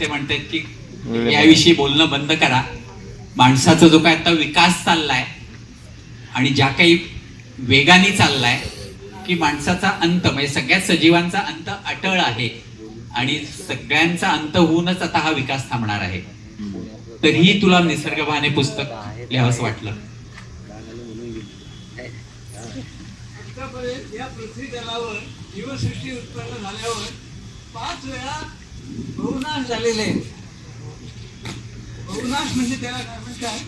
ते म्हणतात की याविषयी बोलणं बंद करा. माणसाचा जो काय आता विकास चाललाय आणि ज्या काही वेगाने चाललाय की माणसाचा अंत म्हणजे सगळ्याच सजीवांचा अंत अटळ आहे आणि सगळ्यांचा अंत होऊनच आता हा विकास थांबणार आहे. तरीही तुला निसर्ग भाने पुस्तक लिहावंसं वाटलं. आतापर्यंत या पृथ्वी तलावर जीवसृष्टी उत्पन्न झाल्यावर पाच वेळा बहुनाश झालेले बहुनाश म्हणजे त्याला काय म्हणतात?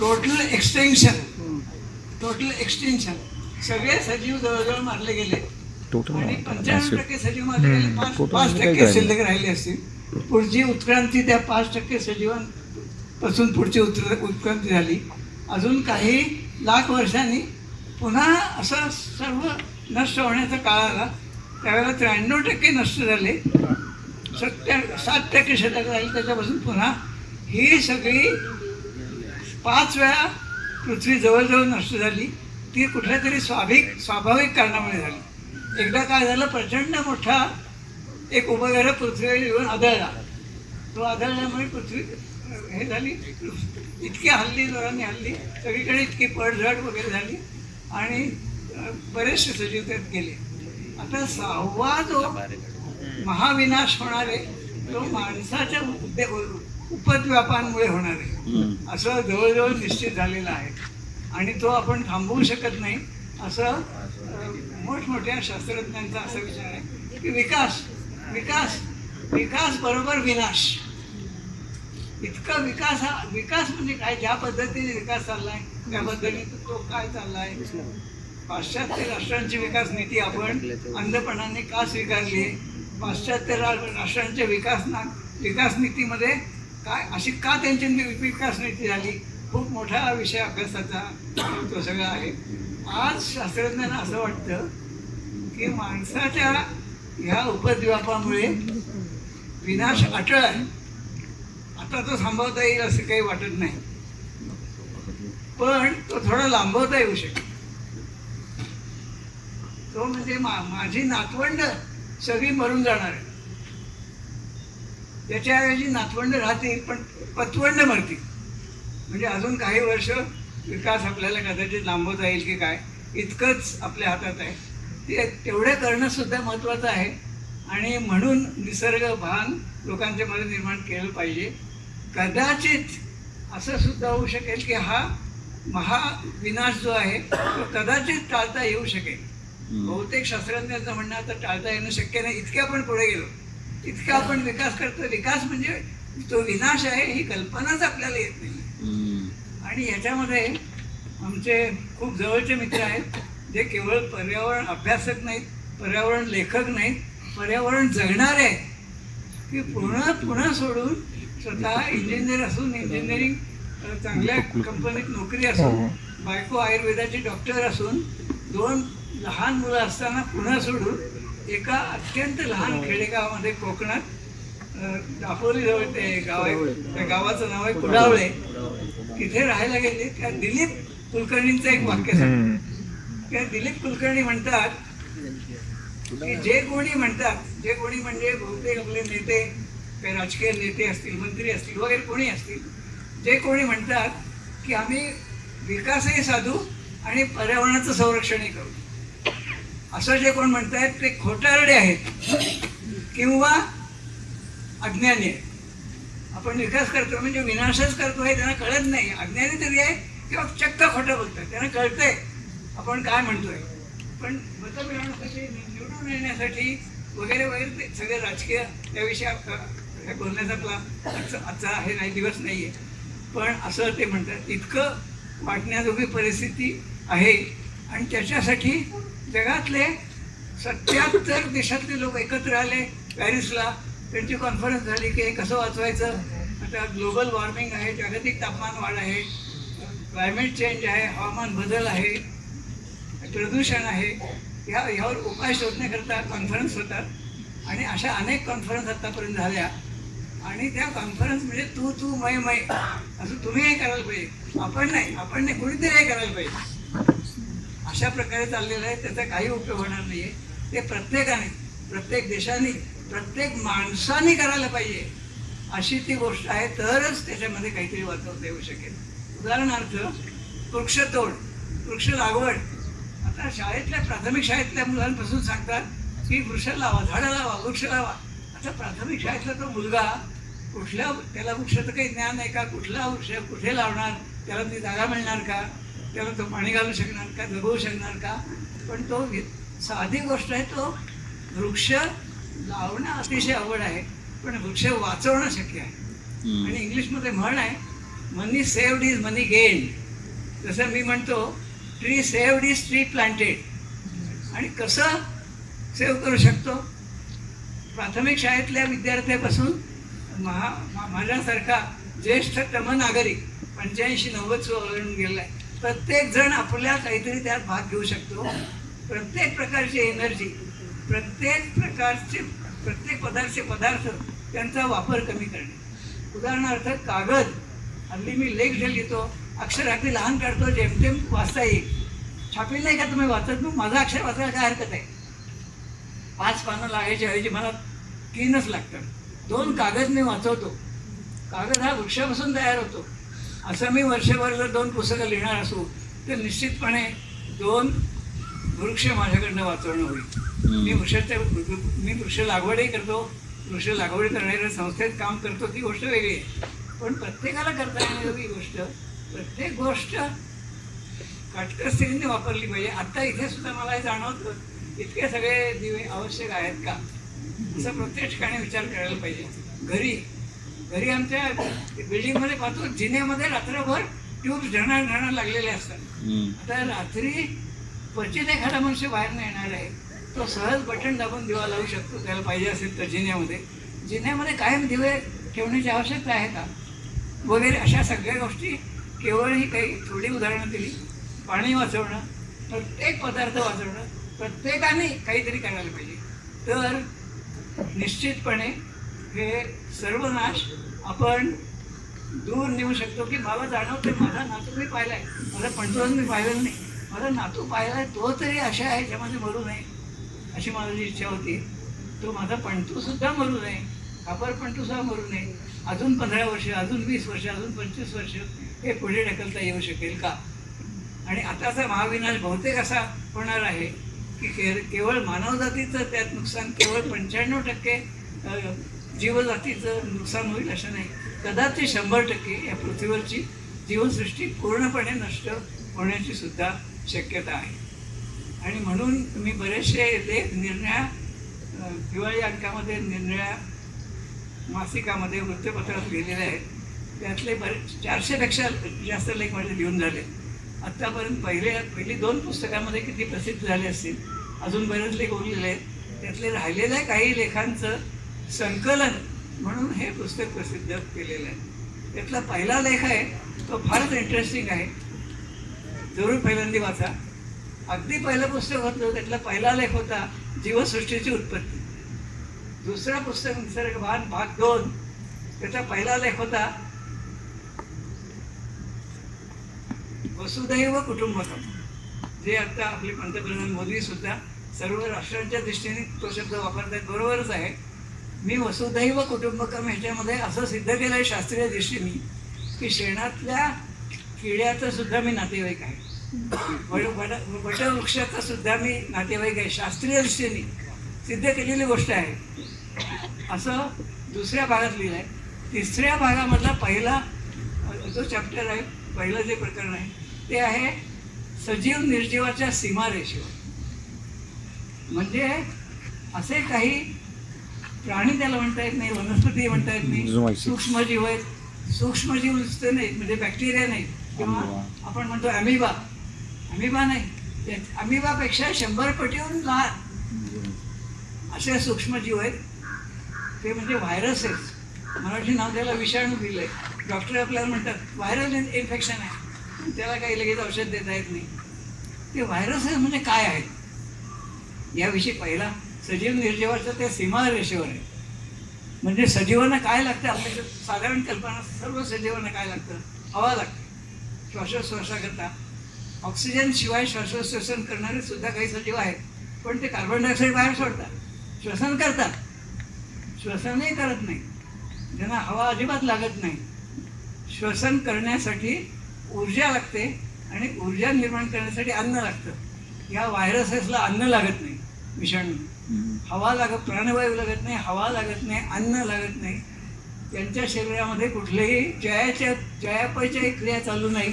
टोटल एक्सटेन्शन टोटल एक्सटेन्शन सगळे सजीव जवळजवळ मारले गेले. आणि पंच्याण्णव टक्के सजीव मारले गेले. पाच पाच टक्के शिल्लक राहिले असतील पुढची उत्क्रांती त्या पाच टक्के सजीवांपासून पुढची उत्र उत्क्रांती झाली. अजून काही लाख वर्षांनी पुन्हा असं सर्व नष्ट होण्याचा काळ आला त्यावेळेला त्र्याण्णव टक्के नष्ट झाले. सत्या सात टक्के शतक राहील त्याच्यापासून पुन्हा ही सगळी पाच वेळा पृथ्वी जवळजवळ नष्ट झाली. ती कुठल्या तरी स्वाभाविक स्वाभाविक कारणामुळे झाली. एकदा काय झालं प्रचंड मोठा एक उपग्रह पृथ्वीवर येऊन आदळला. तो आदळल्यामुळे पृथ्वी हे झाली. इतकी हल्ली जोराने हल्ली. सगळीकडे इतकी पडझड वगैरे झाली. आणि बरेचसे सजीव त्यात गेले. आता सहावा जो महाविनाश होणार आहे तो माणसाच्या उपद्व्यापांमुळे होणार. आहे असं जवळजवळ निश्चित झालेलं आहे. आणि तो आपण थांबवू शकत नाही असं मोठमोठ्या शास्त्रज्ञांचा असा विचार आहे की विकास विकास विकास बरोबर विनाश. इतका विकास हा विकास म्हणजे काय? ज्या पद्धतीने विकास चाललाय त्या पद्धतीने तो काय चाललाय? पाश्चात्य राष्ट्रांची विकास नीती आपण अंधपणाने का स्वीकारली आहे? पाश्चात्य रा- राष्ट्रांच्या विकास ना विकास नीतीमध्ये काय अशी का त्यांची विकास नीती झाली? खूप मोठा विषय अभ्यासाचा तो सगळा आहे. आज शास्त्रज्ञांना असं वाटतं की माणसाच्या ह्या उपद्व्यापामुळे विनाश अटळ आहे आता तो थांबवता येईल असं काही वाटत नाही. पण तो थोडा लांबवता येऊ शकतो तो म्हणजे मा माझी नातवंड सगळी मरून जाणार आहे त्याच्याऐवजी नातवंड राहतील पण पतवंड मरतील. म्हणजे अजून काही वर्ष विकास आपल्याला कदाचित लांबवता येईल की काय इतकंच आपल्या हातात आहे. ते तेवढं करणं सुद्धा महत्त्वाचं आहे. आणि म्हणून निसर्ग भान लोकांच्या मध्ये निर्माण केलं पाहिजे. कदाचित असं सुद्धा होऊ शकेल की हा महाविनाश जो आहे तो कदाचित टाळता येऊ शकेल. बहुतेक शास्त्रज्ञांचं म्हणणं आता टाळता येणं शक्य नाही. इतके आपण पुढे गेलो इतका आपण विकास करतो विकास म्हणजे तो विनाश आहे ही कल्पनाच आपल्याला येत नाही. आणि याच्यामध्ये आमचे खूप जवळचे मित्र आहेत जे केवळ पर्यावरण अभ्यासक नाहीत पर्यावरण लेखक नाहीत पर्यावरण जगणारे आहेत की पुन्हा पुन्हा सोडून स्वतः इंजिनियर असून इंजिनिअरिंग चांगल्या कंपनीत नोकरी असून बायको आयुर्वेदाची डॉक्टर असून दोन लहान मुलं असताना पुन्हा सोडून एका अत्यंत लहान खेडेगावामध्ये कोकणात अं, दापोलीजवळ ते गाव आहे त्या गावाचं नाव आहे कुडावळे. तिथे राहायला गेले त्या दिलीप कुलकर्णींचं एक वाक्य सांगतो. त्या दिलीप कुलकर्णी म्हणतात की जे कोणी म्हणतात जे कोणी म्हणजे बहुतेक आपले नेते काही राजकीय नेते असतील मंत्री असतील वगैरे कोणी असतील जे कोणी म्हणतात की आम्ही विकासही साधू आणि पर्यावरणाचं संरक्षणही करू. असं जे कोण म्हणतायत ते खोटारडे आहेत. किंवा अज्ञानी आहेत. आपण विकास करतो म्हणजे विनाशच करतो हे त्यांना कळत नाही. अज्ञानी तरी आहे किंवा चक्क खोटं बोलतात. त्यांना कळतंय. आपण काय म्हणतोय? पण मतं निवडून येण्यासाठी वगैरे वगैरे ते सगळे राजकीय त्याविषयी बोलण्याचा आपला आजचा आजचा हे नाही दिवस नाही आहे पण असं ते म्हणतात इतकं वाटण्याजोगी परिस्थिती आहे आणि त्याच्यासाठी जगातले सत्याहत्तर देशातले लोक एकत्र आले पॅरिसला. त्यांची कॉन्फरन्स झाली की हे कसं वाचवायचं? आता ग्लोबल वॉर्मिंग आहे जागतिक तापमान वाढ आहे क्लायमेट चेंज आहे हवामान बदल आहे प्रदूषण आहे. ह्या ह्यावर उपाय शोधण्याकरता कॉन्फरन्स होतात. आणि अशा अनेक कॉन्फरन्स आत्तापर्यंत झाल्या. आणि त्या कॉन्फरन्स म्हणजे तू तू मै मै असं तुम्ही हे करायला पाहिजे. आपण नाही आपण नाही कुणीतरी हे करायला पाहिजे. अशा प्रकारे चाललेलं आहे. त्याचा काही उपयोग होणार नाही आहे ते प्रत्येकाने प्रत्येक देशाने प्रत्येक माणसाने करायला पाहिजे अशी ती गोष्ट आहे. तरच त्याच्यामध्ये काहीतरी वाचवता येऊ शकेल. उदाहरणार्थ वृक्षतोड वृक्ष लागवड. आता शाळेतल्या प्राथमिक शाळेतल्या मुलांपासून सांगतात की वृक्ष लावा झाडं लावा वृक्ष लावा. आता प्राथमिक शाळेतला तो मुलगा कुठल्या त्याला वृक्षाचं काही ज्ञान आहे का? कुठला वृक्ष कुठे लावणार? त्याला ती जागा मिळणार का? त्याला तो पाणी घालू शकणार का जगवू शकणार का? पण तो साधी गोष्ट आहे तो वृक्ष लावणं अतिशय आवड आहे पण वृक्ष वाचवणं शक्य आहे. आणि इंग्लिशमध्ये म्हण आहे money saved is money gain. जसं मी म्हणतो tree saved is tree planted. आणि कसं सेव्ह करू शकतो? प्राथमिक शाळेतल्या विद्यार्थ्यापासून महा माझ्यासारखा ज्येष्ठ तम नागरिक पंच्याऐंशी नव्वद गेलेला आहे प्रत्येक जण आपल्या काहीतरी त्यात भाग घेऊ शकतो. प्रत्येक प्रकारची एनर्जी प्रत्येक प्रकारचे प्रत्येक पदार्थचे पदार्थ त्यांचा वापर कमी करणे. उदाहरणार्थ कागद हल्ली मी लेख जे लिहितो अक्षर अगदी लहान काढतो जेमतेम वाचता येईल. छापील नाही का तुम्ही वाचत? मग माझं अक्षर वाचायला काय हरकत आहे? पाच पानं लागायची ऐवजी मला तीनच लागतात. दोन कागद मी वाचवतो. कागद हा वृक्षापासून तयार होतो. असं मी वर्षभर जर दोन पुस्तकं लिहिणार असू तर निश्चितपणे दोन वृक्ष माझ्याकडनं वाचवणं होईल. मी वृक्षाच्या मी वृक्ष लागवडही करतो वृक्ष लागवड करणाऱ्या संस्थेत काम करतो ती गोष्ट वेगळी आहे. पण प्रत्येकाला करता येणारी गोष्ट प्रत्येक गोष्ट काटकस्त्रीने वापरली पाहिजे. आता इथे सुद्धा मला हे जाणवतं इतके सगळे दिवे आवश्यक आहेत का? असं प्रत्येक ठिकाणी विचार करायला पाहिजे. घरी घरी आमच्या बिल्डिंगमध्ये पाहतो जिन्यामध्ये रात्रभर ट्यूब ढणार ढणार लागलेले असतात. आता रात्री क्वचित एखादा मनुष्य बाहेर नाही येणार आहे तो सहज बटन दाबून दिवा लावू शकतो त्याला पाहिजे असेल तर जिन्यामध्ये. जिन्यामध्ये कायम दिवे ठेवण्याची आवश्यकता आहे का? वगैरे अशा सगळ्या गोष्टी केवळ ही काही थोडी उदाहरणं दिली. पाणी वाचवणं प्रत्येक पदार्थ वाचवणं प्रत्येकाने काहीतरी करायला पाहिजे. तर निश्चितपणे हे सर्वनाश आपण दूर नेऊ शकतो की मला जाणवते माझा नातू मी पाहिला आहे माझा पंतोज मी पाहिलेला नाही. माझा नातू पाहिला आहे तो तरी अशा आहे ज्यामध्ये मरू नये अशी माझी इच्छा होती. तो माझा पंटूसुद्धा मरू नये कापर पंटूसुद्धा मरू नये. अजून पंधरा वर्ष अजून वीस वर्ष अजून पंचवीस वर्ष हे पुढे ढकलता येऊ शकेल का? आणि आताचा महाविनाश बहुतेक असा होणार आहे की केवळ मानवजातीचं त्यात नुकसान केवळ पंच्याण्णव टक्के जीवजातीचं नुकसान होईल असं नाही. कदाचित शंभर टक्के या पृथ्वीवरची जीवसृष्टी पूर्णपणे नष्ट होण्याची सुद्धा शक्यता आहे. आणि म्हणून मी बरेचसे लेख निर्णया दिवाळी हिवाळी अंकामध्ये निर्णया मासिकामध्ये वृत्तपत्रात लिहिलेले आहेत. त्यातले बरेच चारशेपेक्षा जास्त लेख माझे लिहून झाले. आत्तापर्यंत पहिले पहिली दोन पुस्तकामध्ये किती प्रसिद्ध झाले असतील अजून बरेच लेख उरलेले आहेत. त्यातले राहिलेल्या काही लेखांचं संकलन म्हणून हे पुस्तक प्रसिद्ध केलेलं आहे. त्यातला पहिला लेख आहे तो फारच इंटरेस्टिंग आहे. जरूर पहिल्यांदा वाचा. अगदी पहिलं पुस्तक होतं त्यातला पहिला लेख होता जीवसृष्टीची उत्पत्ती. दुसरं पुस्तक निसर्गभान भाग दोन. त्याचा पहिला लेख होता वसुदैव कुटुंबकम. जे आता आपले पंतप्रधान मोदी सुद्धा सर्व राष्ट्रांच्या दृष्टीने तो शब्द वापरतात बरोबरच आहे. मी वसुधैव कुटुंबकम ह्याच्यामध्ये असं सिद्ध केलं आहे शास्त्रीय दृष्टीने की शेणातल्या किड्याचं सुद्धा मी नातेवाईक आहे. वटवृक्षाचा सुद्धा मी नातेवाईक आहे. शास्त्रीय दृष्टीने सिद्ध केलेली गोष्ट आहे. असं दुसऱ्या भागात लिहिलं आहे तिसऱ्या भागामधला पहिला जो चॅप्टर आहे पहिलं जे प्रकरण आहे ते आहे सजीव निर्जीवाच्या सीमारेषेवर. म्हणजे असे काही प्राणी त्याला म्हणता येत नाही वनस्पती म्हणता येत नाही. सूक्ष्मजीव आहेत. सूक्ष्मजीव नुसते नाहीत म्हणजे बॅक्टेरिया नाही किंवा आपण म्हणतो अमिबा अमिबा नाही. अमिबापेक्षा शंभर पटीहून लहान. असे सूक्ष्मजीव आहेत. ते म्हणजे व्हायरसेस मराठी नाव त्याला विषाणू दिलंय. डॉक्टर आपल्याला म्हणतात व्हायरल इन्फेक्शन आहे. त्याला काही लगेच औषध देता येत नाही. ते व्हायरसेस म्हणजे काय आहेत याविषयी पहिला सजीव निर्जीवाचं ते सीमा रेषेवर आहे. म्हणजे सजीवांना काय लागतं? आपल्या साधारण कल्पना सर्व सजीवांना काय लागतं? हवा लागते. श्वासोश्वासाकरता. ऑक्सिजन शिवाय श्वासोश्वसन करणारे सुद्धा काही सजीव आहेत. पण ते कार्बन डायऑक्साईड बाहेर सोडतात. श्वसन करतात. श्वसनही करत नाही. ज्यांना हवा अजिबात लागत नाही. श्वसन करण्यासाठी ऊर्जा लागते आणि ऊर्जा निर्माण करण्यासाठी अन्न लागतं. या व्हायरसेसला अन्न लागत नाही. विषाणू. हवा लागत प्राणवायू लागत नाही हवा लागत नाही अन्न लागत नाही. त्यांच्या शरीरामध्ये कुठलेही जयाच्या जयापयच्या क्रिया चालू नाही.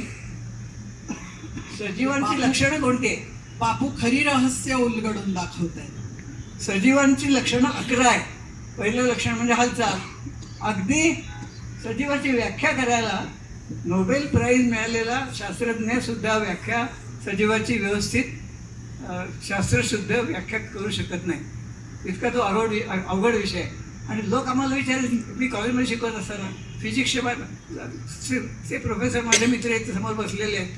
सजीवांची लक्षणं कोणती? बापू खरी रहस्य उलगडून दाखवत आहेत सजीवांची लक्षणं अकरा आहेत. पहिलं लक्षण म्हणजे हालचाल. अगदी सजीवाची व्याख्या करायला नोबेल प्राईज मिळालेला शास्त्रज्ञ सुद्धा व्याख्या सजीवाची व्यवस्थित शास्त्रशुद्ध व्याख्या करू शकत नाही. इतका तो अवघड वि- अवघड विषय. आहे आणि लोक आम्हाला विचारले मी कॉलेजमध्ये शिकवत असताना फिजिक्सचे ते प्रोफेसर माझे मित्र आहेत समोर बसलेले आहेत.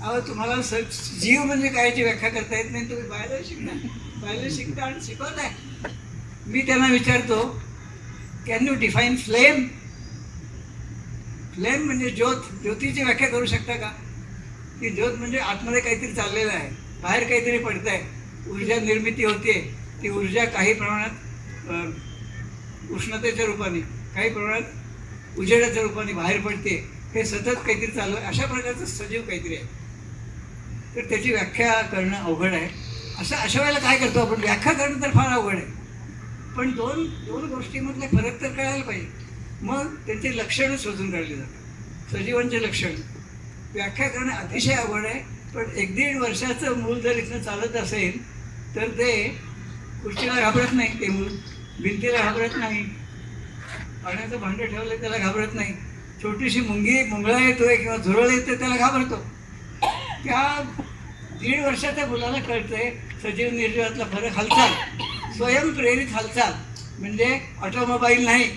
अहो तुम्हाला स जीव म्हणजे कायची व्याख्या करता येत नाही तुम्ही बाहेर शिकता. बाहेर शिकता आणि शिकवताय. मी त्यांना विचारतो can you define flame flame म्हणजे ज्योत ज्योतीची व्याख्या करू शकता का? की ज्योत म्हणजे आतमध्ये काहीतरी चाललेलं आहे. बाहेर काहीतरी पडतंय. आहे ऊर्जा निर्मिती होते. ती ऊर्जा काही प्रमाणात उष्णतेच्या रूपाने काही प्रमाणात उजेडाच्या रूपाने बाहेर पडते हे सतत काहीतरी चालू आहे अशा प्रकारचं सजीव काहीतरी आहे. तर त्याची व्याख्या करणं अवघड आहे. असं अशा वेळेला काय करतो आपण? व्याख्या करणं तर फार अवघड आहे. पण दोन दोन गोष्टीमधले फरक तर कळायला पाहिजे. मग त्यांची लक्षणं शोधून काढली जातात. सजीवांचे लक्षण. व्याख्या करणं अतिशय अवघड आहे पण एक दीड वर्षाचं मूल जर इथनं चालत असेल तर ते खुर्चीला घाबरत नाही ते मूल. भिंतीला घाबरत नाही. पाण्याचं भांडं ठेवलं त्याला घाबरत नाही. छोटीशी मुंगी मुंगळा येतोय किंवा झुरळ येतोय त्याला घाबरतो. त्या दीड वर्षाच्या मुलाला कळतंय सजीव निर्जीवातला फरक हालचाल स्वयंप्रेरित हालचाल. म्हणजे ऑटोमोबाईल नाही.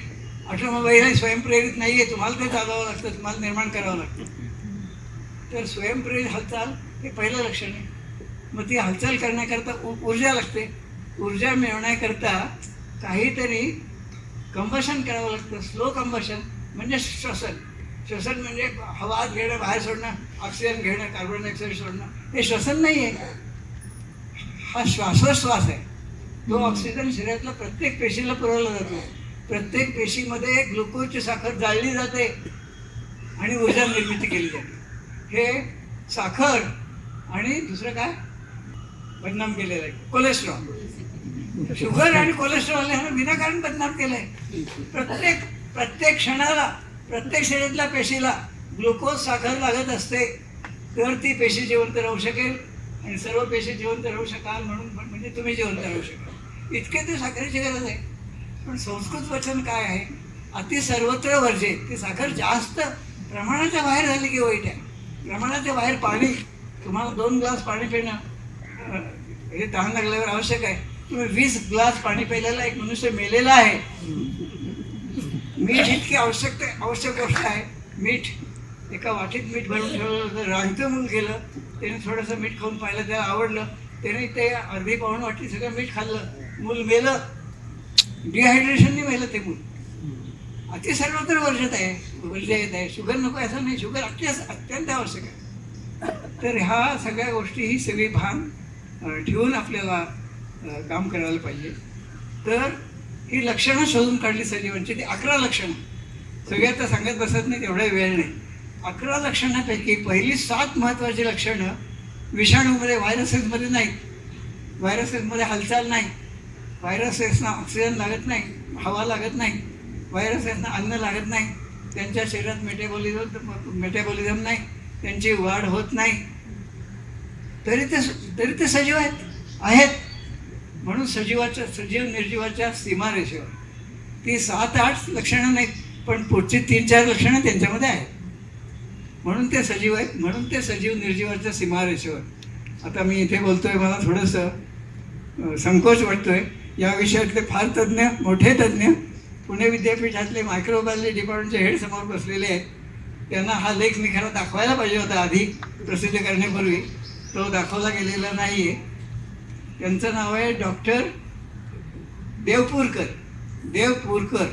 ऑटोमोबाईल हे स्वयंप्रेरित नाही आहे तुम्हाला ते चालवावं लागतं तुम्हाला निर्माण करावं लागतं. तर स्वयंप्रेरित हालचाल हे पहिलं लक्षण आहे. मग ती हालचाल करण्याकरता ऊ- ऊर्जा लागते. ऊर्जा मिळवण्याकरता काहीतरी कंबशन करावं लागतं स्लो कंबशन म्हणजे श्वसन. श्वसन म्हणजे हवा घेणं बाहेर सोडणं ऑक्सिजन घेणं कार्बन डायऑक्साईड सोडणं. हे श्वसन नाही आहे हा श्वासोश्वास आहे. तो ऑक्सिजन शरीरातल्या प्रत्येक पेशीला पुरवला जातो. प्रत्येक पेशीमध्ये ग्लुकोजची साखर जाळली जाते आणि ऊर्जा निर्मिती केली जाते. हे साखर आणि दुसरं काय? बदनाम केलेलं आहे. कोलेस्ट्रॉल शुगर आणि कोलेस्ट्रॉल ह्यानं विनाकारण बदनाम केलंय. प्रत्येक प्रत्येक क्षणाला प्रत्येक शरीरातल्या पेशीला ग्लुकोज साखर लागत असते. तर ती पेशी जिवंत राहू शकेल आणि सर्व पेशी जिवंत राहू शकाल म्हणून म्हणजे तुम्ही जिवंत राहू शकाल. इतके ते साखरेची गरज आहे. पण संस्कृत वचन काय आहे? अति सर्वत्र वर्जे. ती साखर जास्त प्रमाणाच्या बाहेर झाली की वाईट आहे. प्रमाणाच्या बाहेर पाणी तुम्हाला दोन ग्लास पाणी पिणं हे तहान लागल्यावर आवश्यक आहे. वीस ग्लास पाणी प्यायलेला एक मनुष्य मेलेला आहे. मीठ इतकी आवश्यक आवश्यक गोष्ट आहे. मीठ एका वाटीत मीठ भरून ठेवलं होतं रांगतं म्हणून गेलं त्याने थोडंसं मीठ खाऊन पाहिलं त्याला आवडलं त्याने ते अर्धी पाहून वाटी सगळं मीठ खाल्लं मूल मेलं. डिहायड्रेशनने मेलं ते मूल. अति सर्वत्र वर्जत आहे वर्ज्य येत आहे. शुगर नको असं नाही. शुगर अत्यंत अत्यंत आवश्यक आहे. तर ह्या सगळ्या गोष्टी ही सगळी भान ठेवून आपल्याला काम करायला पाहिजे. तर ही लक्षणं शोधून काढली सजीवांची म्हणजे ती अकरा लक्षणं. सगळ्यात तर सांगत बसत नाही तेवढा वेळ नाही. अकरा लक्षणांपैकी पहिली सात महत्त्वाची लक्षणं विषाणूमध्ये व्हायरसेसमध्ये नाहीत. व्हायरसेसमध्ये हालचाल नाही. व्हायरसेसना ऑक्सिजन लागत नाही हवा लागत नाही व्हायरसेसना अन्न लागत नाही त्यांच्या शरीरात मेटेबॉलिझम मेटेबॉलिझम नाही त्यांची वाढ होत नाही. तरी ते तरी ते सजीव आहेत आहेत. म्हणून सजीवाच्या सजीव निर्जीवाच्या सीमारेषेवर. ती सात आठ लक्षणं नाहीत पण पुढची तीन चार लक्षणं त्यांच्यामध्ये आहेत. म्हणून ते सजीव आहेत म्हणून ते सजीव निर्जीवाच्या सीमारेषेवर. आता मी इथे बोलतोय मला थोडंसं संकोच संकोच वाटतोय. या विषयातले फार तज्ज्ञ मोठे तज्ज्ञ पुणे विद्यापीठातले मायक्रोबायोलॉजी डिपार्टमेंटचे हेड समोर बसलेले आहेत. त्यांना हा लेख मी खरा दाखवायला पाहिजे होता आधी प्रसिद्ध करण्यापूर्वी. तो दाखवला गेलेला नाही आहे त्यांचं नाव आहे डॉक्टर देवपूरकर. देवपूरकर.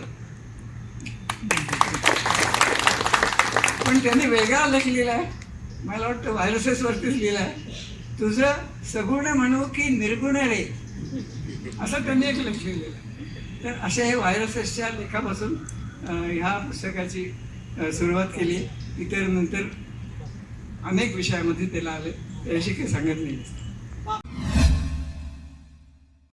पण त्यांनी वेगळा लेख लिहिला आहे. मला वाटतं व्हायरसेसवरतीच लिहिला आहे. तुझं सगुण म्हणू की निर्गुण रे? असं त्यांनी एक लेख लिहिलेलं आहे. तर अशा हे व्हायरसेसच्या लेखापासून ह्या पुस्तकाची सुरुवात केली. इतर नंतर अनेक विषयामध्ये त्याला आले. त्याविषयी काही सांगत नाही.